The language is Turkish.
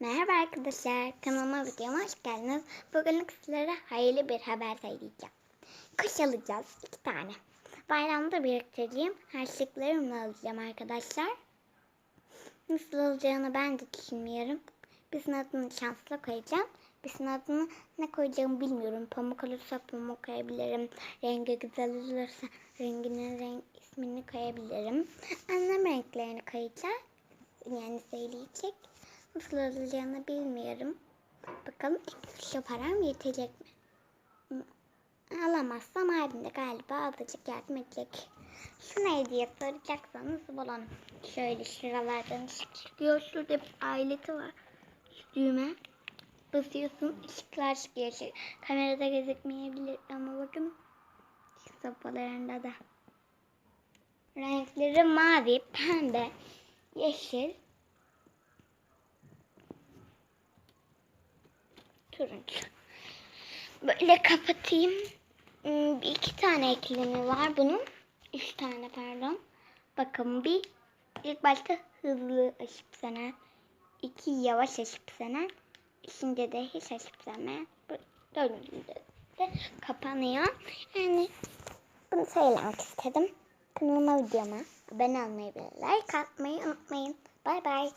Merhaba arkadaşlar, kanalıma videoma hoş geldiniz. Bugün sizlere hayırlı bir haber söyleyeceğim. Kuş alacağız, iki tane. Bayramda biriktireceğim harçlıklarımla alacağım arkadaşlar. Nasıl olacağını ben de düşünmüyorum. Birisinin adını şansla koyacağım. Birisinin adını ne koyacağımı bilmiyorum. Pamuk olursa pamuk koyabilirim. Rengi güzel olursa renginin renk ismini koyabilirim. Annem renklerini koyacak. Yani söyleyecek. Nasıl olacağını bilmiyorum. Bakalım şu param yetecek mi? Alamazsam abim galiba alacak yardım edecek. Şuna hediye soracaksanız bulun. Şöyle şuralardan çıkıyor. Şurada bir aileti var. Şu düğme. Basıyorsun ışıklar çıkıyor. Şu kamerada gözükmeyebilir ama bakın. Şu sopalarında da. Renkleri mavi, pembe, yeşil, turuncu. Böyle kapatayım. Hmm, Bir iki tane eklemi var bunun. Üç tane pardon. Bakın bir ilk başta hızlı aşıp sönen. iki yavaş aşıp sönen. Üçüncü de hiç aşıp sönmeyen. Bu Dördüncüde de kapanıyor. Yani bunu söylemek istedim. Kanalıma videoma abone olmayı ve like atmayı unutmayın. Bay bay.